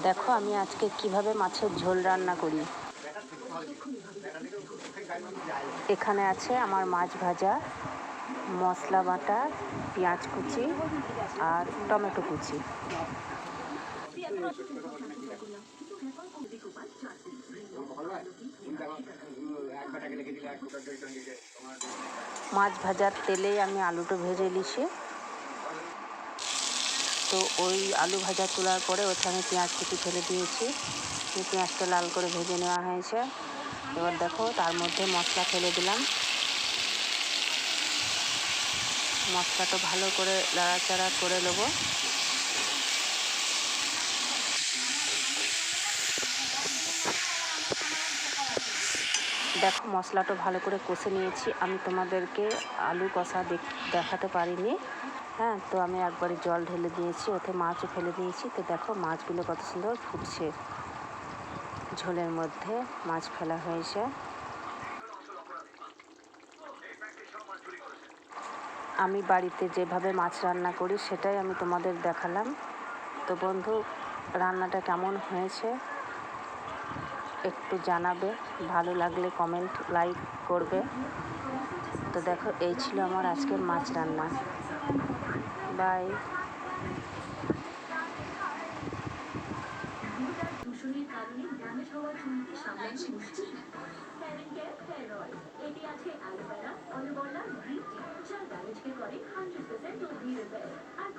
দেখো আমি আজকে কীভাবে মাছের ঝোল রান্না করি। এখানে আছে আমার মাছ ভাজা, মশলা বাটা, পেঁয়াজ কুচি আর টমেটো কুচি। মাছ ভাজার তেলেই আমি আলুটা ভেজে নিছি। তো ওই আলু ভাজা তোলার পরে ওখানে পেঁয়াজ কুচি ফেলে দিয়েছি। পেঁয়াজটা লাল করে ভেজে নেওয়া হয়েছে। এবার দেখো, তার মধ্যে মশলা ফেলে দিলাম। মশলাটা ভালো করে নাড়াচাড়া করে নেব। দেখো, মশলাটা ভালো করে কষে নিয়েছি। আমি তোমাদেরকে আলু কষা দেখ- দেখাতে পারিনি। হ্যাঁ তো আমি একবারে জল ঢেলে দিয়েছি, ওতে মাছও ফেলে দিয়েছি। তো দেখো মাছগুলো কত সুন্দর ফুটছে। ঝোলের মধ্যে মাছ ফেলা হয়েছে। আমি বাড়িতে যেভাবে মাছ রান্না করি, সেটাই আমি তোমাদের দেখালাম। তো বন্ধু, রান্নাটা কেমন হয়েছে? একটু জানাবে। ভালো লাগলে কমেন্ট লাইক করবে। তো দেখো, এই ছিল আমার আজকের মাছ রান্না। বাই কারণে এটি আছে আর